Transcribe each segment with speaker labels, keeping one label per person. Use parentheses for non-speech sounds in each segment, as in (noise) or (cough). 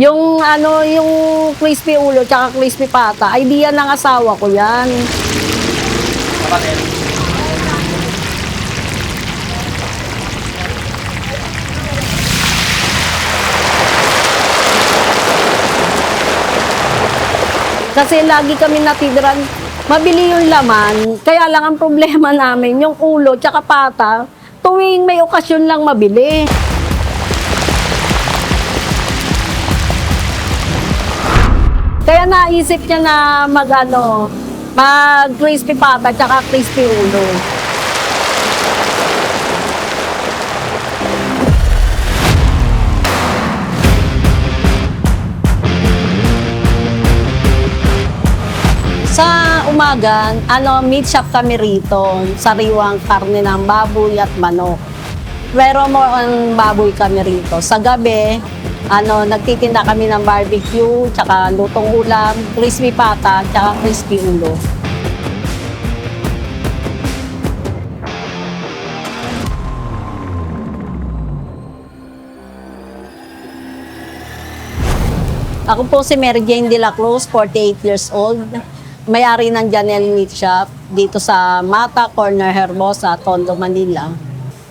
Speaker 1: Yung ano, yung crispy ulo tsaka crispy pata, idea ng asawa ko yan. Kasi lagi kami natitiran, mabili yung laman. Kaya lang ang problema (laughs) namin, yung ulo tsaka pata, tuwing may okasyon lang mabili. Kaya naisip niya na mag ano, mag crispy pata tsaka crispy ulo. Sa umaga, ano, meat shop kami rito. Sariwang karne ng baboy at manok. Pero more on baboy kami rito. Sa gabi, ano, nagtitinda kami ng barbecue, tsaka lutong ulam, crispy pata, tsaka crispy ulo. Ako po si Mary Jane De La Cruz, 48 years old. May-ari ng Janelle Meat Shop dito sa Mata Corner Hermosa, Tondo, Manila.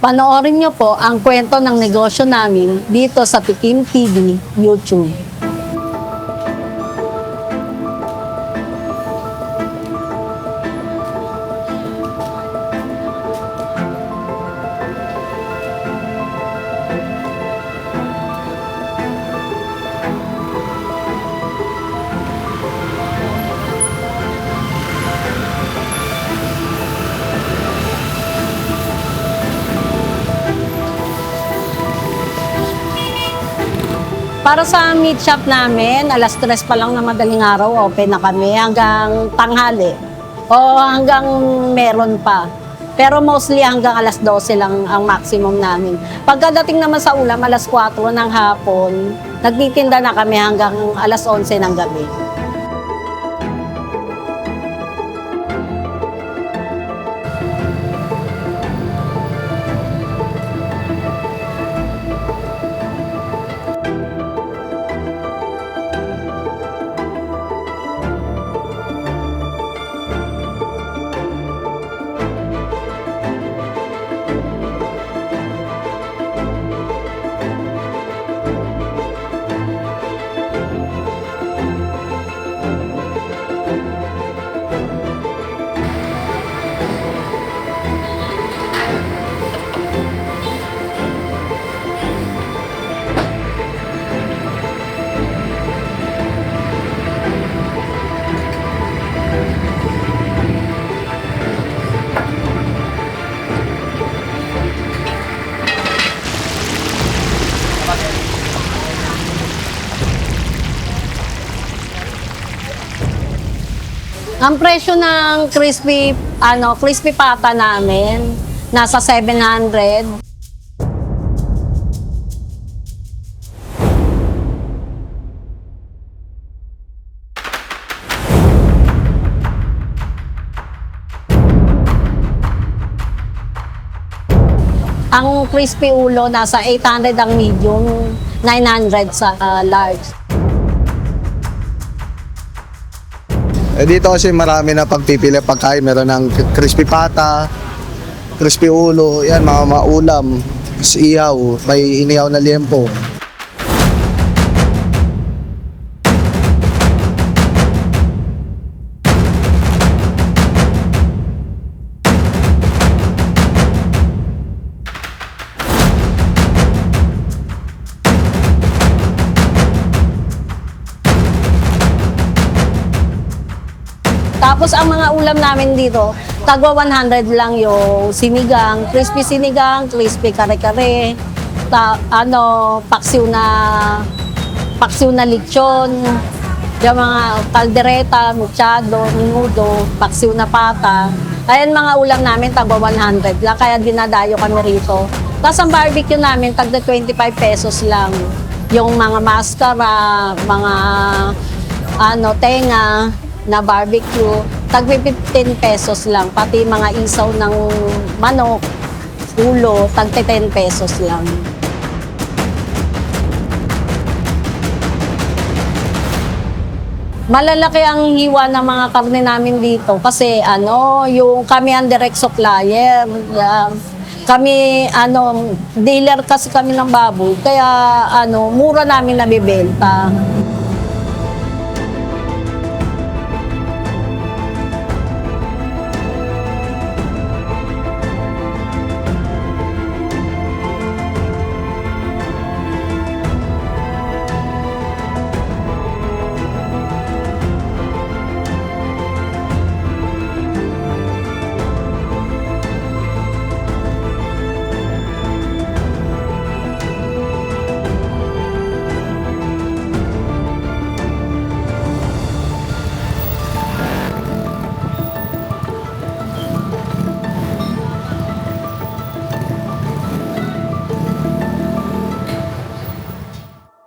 Speaker 1: Panoorin niyo po ang kwento ng negosyo namin dito sa Tikim TV, YouTube. Para sa meat shop namin, alas 3 pa lang na madaling araw, open na kami hanggang tanghali. O hanggang meron pa. Pero mostly hanggang alas 12 lang ang maximum namin. Pagkadating naman sa ulam, alas 4 ng hapon, nagtitinda na kami hanggang alas 11 ng gabi. Ang presyo ng crispy, ano, crispy pata namin, nasa 700. Ang crispy ulo, nasa 800 ang medium, 900 sa ah, large.
Speaker 2: Eh dito kasi marami na pagpipili pagkain. Meron ng crispy pata, crispy ulo, yan mga maulam, ihaw, may inihaw na liempo.
Speaker 1: Tapos ang mga ulam namin dito, tagwa 100 lang yung sinigang, crispy sinigang, crispy kare-kare, ta, ano, paksiw na paksiw na lechon, yung mga kaldereta, mechado, menudo, paksiw na pata. Ayan mga ulam namin, tagwa 100 lang, kaya dinadayo kami rito. Tapos ang barbecue namin, tagda 25 pesos lang. Yung mga mascara, mga ano, tenga, na barbecue, tag 15 pesos lang. Pati mga isaw ng manok, ulo, tag 10 pesos lang. Malalaki ang hiwa ng mga karne namin dito kasi ano, yung kami ang direct supplier. Ah, kami ano, dealer kasi kami ng baboy kaya ano, mura namin nabibenta.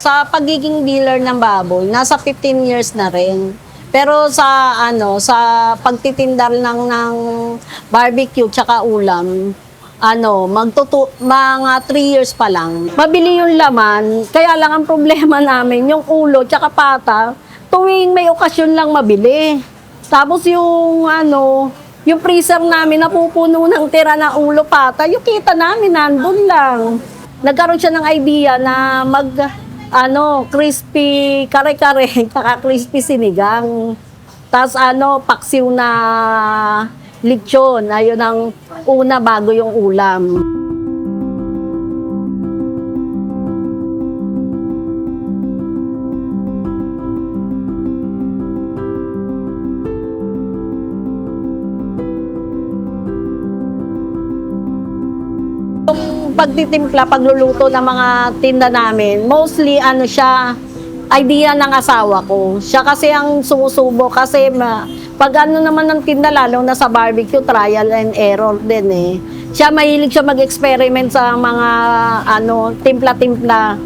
Speaker 1: Sa pagiging dealer ng baboy, nasa 15 years na rin. Pero sa ano, sa pagtitinda lang ng barbecue tsaka ulam, ano, magtutu mga 3 years pa lang. Mabili yung laman, kaya lang ang problema (laughs) namin, yung ulo tsaka pata, tuwing may okasyon lang mabili. Tapos yung ano, yung freezer namin napupuno ng tira na ulo pata, yung kita namin nandun lang. Nagkaroon siya ng idea na mag ano, crispy kare-kare, (laughs) saka crispy sinigang. Tapos ano, paksiw na lechon. Ayun ang una bago yung ulam. Pagtitimpla, pagluluto ng mga tinda namin, mostly ano siya, idea ng asawa ko. Siya kasi ang sumusubo kasi ma, pag ano naman ng tinda, lalo na sa barbecue, trial and error din eh. Siya mahilig siya mag-experiment sa mga ano, timpla-timpla.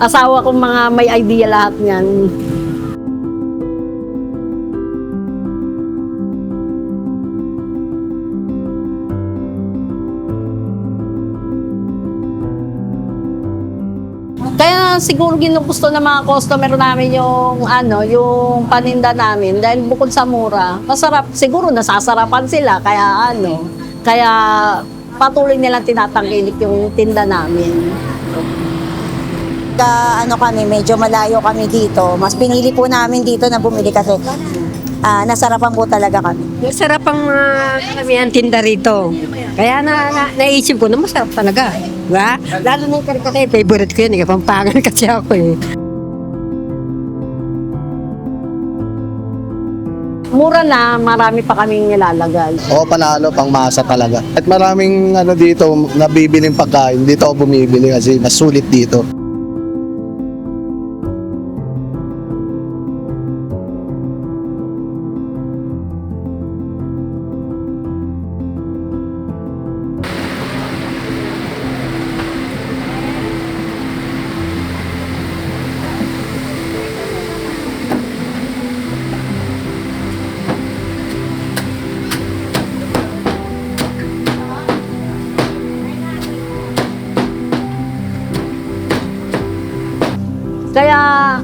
Speaker 1: Asawa ko mga may idea lahat niyan. Siguro ginugusto ng mga customer namin yung ano, yung paninda namin dahil bukod sa mura, masarap. Siguro nasasarapan sila kaya ano, kaya patuloy nilang tinatangkilik yung tinda namin.
Speaker 3: Ka, ano kami, medyo malayo kami dito. Mas pinili po namin dito na bumili kasi ah, nasarapan po talaga kami.
Speaker 4: Masarap ang mga karamihan tinda rito. Kaya na, na, naisip ko na masarap talaga. Diba? Lalo nung karikate, favorite ko yun. Eh. Pampangan (laughs) kasi ako eh.
Speaker 1: Mura na, marami pa kaming nilalagay.
Speaker 2: Oo, panalo, pang masa talaga. At maraming ano dito, nabibiling pagkain. Dito ako bumibili kasi mas sulit dito.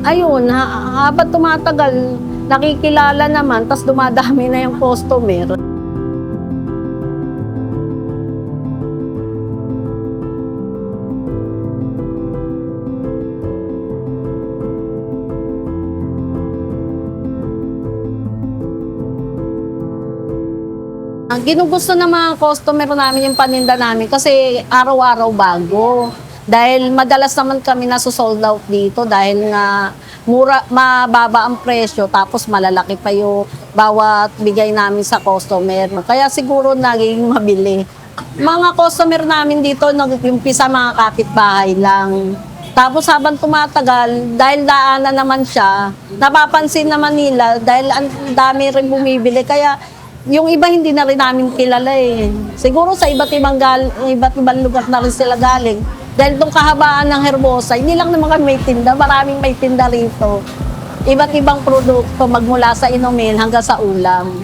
Speaker 1: Ayun, ha, habang tumatagal, nakikilala naman, tas dumadami na yung customer. Ginugusto ng mga customer namin yung paninda namin kasi araw-araw bago. Dahil madalas naman kami nasusold out dito dahil nga mura, mababa ang presyo tapos malalaki pa yung bawat bigay namin sa customer. Kaya siguro naging mabili. Mga customer namin dito nag-umpisa mga kapitbahay lang. Tapos habang tumatagal, dahil daanan naman siya, napapansin naman nila dahil ang dami rin bumibili. Kaya yung iba hindi na rin namin kilala eh. Siguro sa iba't ibang, gal, iba't ibang lugar na rin sila galing. Dahil itong kahabaan ng Herbosa, hindi lang naman kami may tinda, maraming may tinda rito. Iba't ibang produkto magmula sa inumin hanggang sa ulam.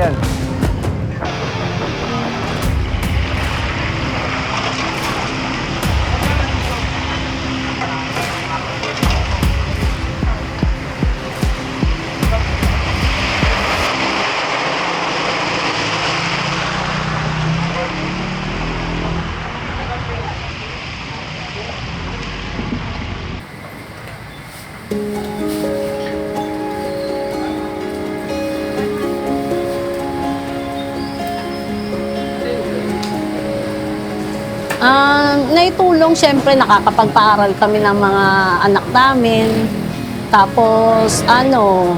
Speaker 1: yan. Ah, naitulong, syempre, nakakapagpaaral kami ng mga anak namin. Tapos, ano,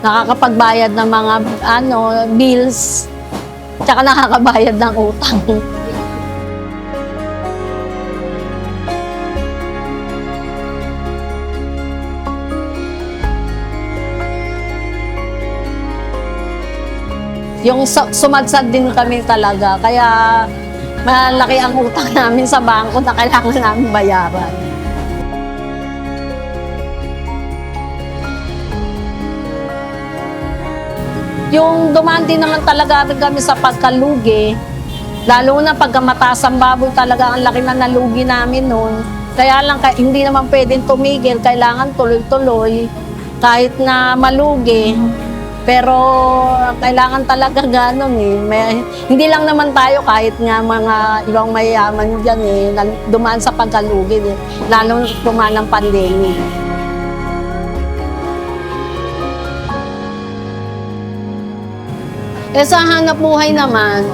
Speaker 1: nakakapagbayad ng mga, ano, bills. Tsaka nakakabayad ng utang. Yung sa- sumadsad din kami talaga. Kaya malaki ang utang namin sa bangko na kailangan namin bayaran. Yung dumaan naman talaga kami sa pagkalugi, lalo na pagka mataas ang baboy talaga ang laki na nalugi namin noon. Kaya lang hindi naman pwedeng tumigil, kailangan tuloy-tuloy kahit na malugi. Pero kailangan talaga ganun eh. May, hindi lang naman tayo kahit nga mga ibang mayayaman dyan eh, dumaan sa pagkalugi eh. Lalo na dumaan ng pandemic. Eh sa hanap buhay naman,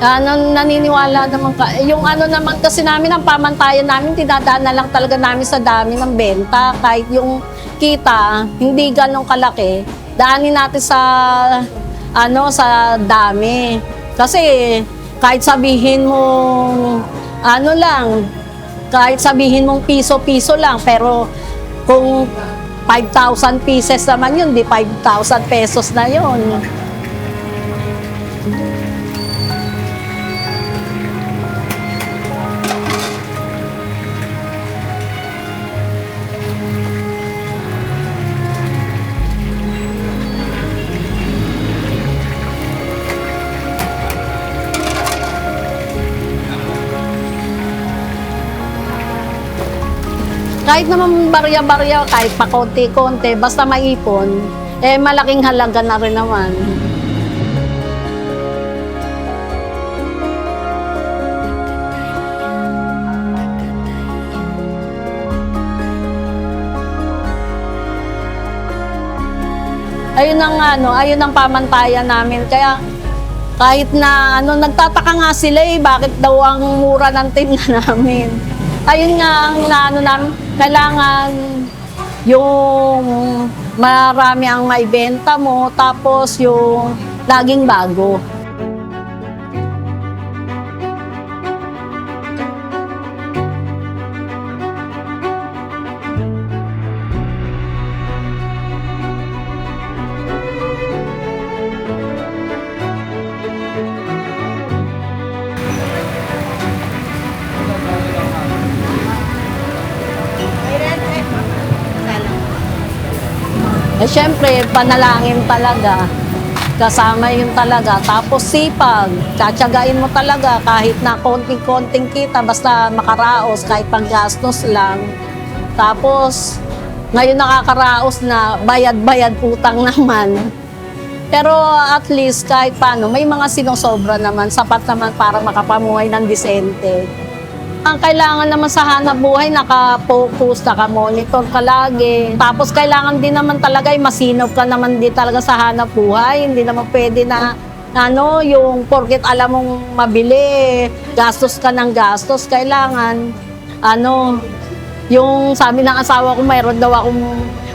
Speaker 1: ano, naniniwala naman ka. eh, Yung ano naman kasi namin, ang pamantayan namin, tinadaan na lang talaga namin sa dami ng benta. Kahit yung kita, hindi ganong kalaki. Daanin natin sa, ano, sa dami. Kasi kahit sabihin mo, ano lang, kahit sabihin mong piso-piso lang, pero kung 5,000 pieces naman yun, di 5,000 pesos na yun. Kahit naman barya-barya, kahit pa konti-konti, basta maipon, eh malaking halaga na rin naman. Ayun ang ano, ayun ang pamantayan namin. Kaya kahit na ano, nagtataka nga sila eh, bakit daw ang mura ng tinda (laughs) namin. Ayun nga ang inaano namin, kailangan yung marami ang maibenta mo, tapos yung laging bago. Eh syempre, panalangin talaga. Kasama yun talaga. Tapos sipag. Tsatsagain mo talaga kahit na konting-konting kita basta makaraos kahit panggastos lang. Tapos ngayon nakakaraos na bayad-bayad utang (laughs) naman. Pero at least kahit paano, may mga sinosobra naman, sapat naman para makapamuhay ng disente. Ang kailangan naman sa hanap buhay, naka-focus, naka-monitor ka lagi. Tapos kailangan din naman talaga, ay masinop ka naman din talaga sa hanap buhay. Hindi naman pwede na, ano, yung porket alam mong mabili, gastos ka ng gastos. Kailangan, ano, yung sabi ng asawa ko, mayroon daw akong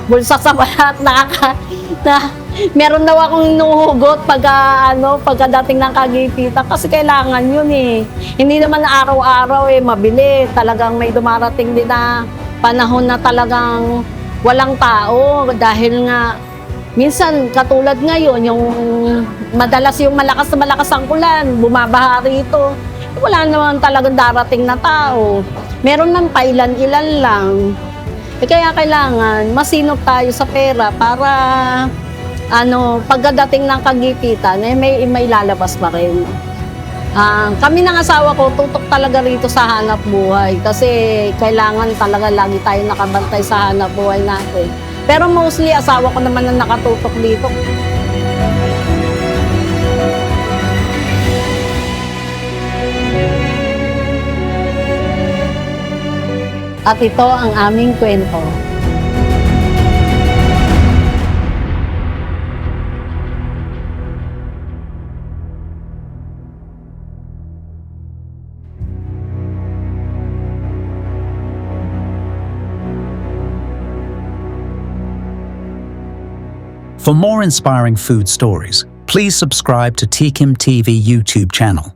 Speaker 1: bulsa sa balat, nakaka, na, meron daw akong inuhugot pagka, ano, pagkadating ng kagipita kasi kailangan yun eh. Hindi naman araw-araw eh, mabili. Talagang may dumarating din na panahon na talagang walang tao dahil nga minsan katulad ngayon yung madalas yung malakas na malakas ang ulan, bumabaha rito. Wala naman talagang darating na tao. Meron man pailan-ilan lang. Eh, kaya kailangan masinop tayo sa pera para ano, pagdating ng kagipitan, eh, may, may lalabas pa rin. Ah, kami ng asawa ko, tutok talaga rito sa hanap buhay kasi kailangan talaga lagi tayo nakabantay sa hanap buhay natin. Pero mostly asawa ko naman ang nakatutok dito. At ito ang aming kwento.
Speaker 5: For more inspiring food stories, please subscribe to Tikim TV YouTube channel.